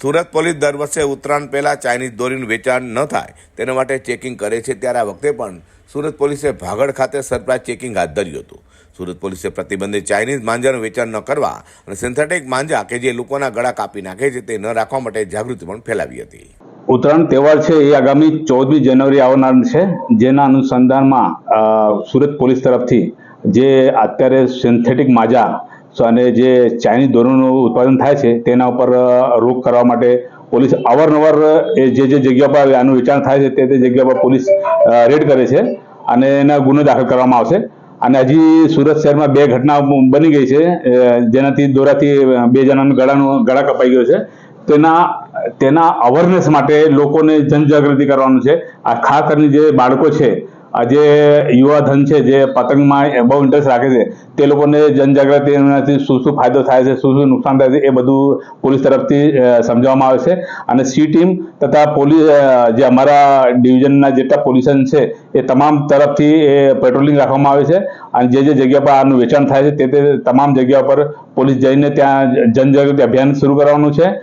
Surat police દર વર્ષે ઉત્તરાયણ પહેલાં ચાઇનીઝ દોરીનું વેચાણ ન થાય તેના માટે ચેકિંગ કરે છે ત્યારે આ વખતે પણ સુરત પોલીસે ભાગળ ખાતે સરપ્રાઇઝ ચેકિંગ હાથ ધર્યું હતું. સુરત પોલીસે પ્રતિબંધિત ચાઇનીઝ માંજાનું વેચાણ ન કરવા અને સિન્થેટિક માંજા કે જે લોકોના ગળા કાપી નાખે છે તે ન રાખવા માટે જાગૃતિ પણ ફેલાવી હતી. ઉત્તરાયણ તહેવાર છે એ આગામી ચૌદમી જાન્યુઆરી આવનાર છે. જેના અનુસંધાનમાં સુરત પોલીસ તરફથી જે અત્યારે સિન્થેટિક માજા અને જે ચાઇનીઝ દોરોનું ઉત્પાદન થાય છે, તેના ઉપર રોક કરવા માટે પોલીસ અવારનવાર એ જે જે જગ્યા પર આનું વેચાણ થાય છે, તે તે જગ્યા પર પોલીસ રેડ કરે છે અને એના ગુનો દાખલ કરવામાં આવશે. અને હજી સુરત શહેરમાં બે ઘટના બની ગઈ છે જેનાથી દોરાથી બે જણાનું ગળાનું, ગળા કપાઈ ગયો છે. તેના તેના અવેરનેસ માટે લોકોને જનજાગૃતિ કરવાનું છે. આ ખાસ કરીને જે બાળકો છે આ યુવાધન યુવા ધન છે જે પતંગમાં બહુ ઇન્ટરેસ્ટ રાખે છે. તે લોકોને જનજાગૃતિ એનાથી શું શું ફાયદો થાય છે, શું શું નુકસાન થાય છે એ બધું પોલીસ તરફથી સમજાવવામાં આવે છે. અને સી ટીમ તથા પોલીસ જે અમારા ડિવિઝનના જેટલા પોલીસન છે, એ તમામ તરફથી એ પેટ્રોલિંગ રાખવામાં આવે છે. અને જે જે જગ્યા પર આનું વેચાણ થાય છે, તે તે તમામ જગ્યા પર પોલીસ જઈને ત્યાં જનજાગૃતિ અભિયાન શરૂ કરવાનું છે.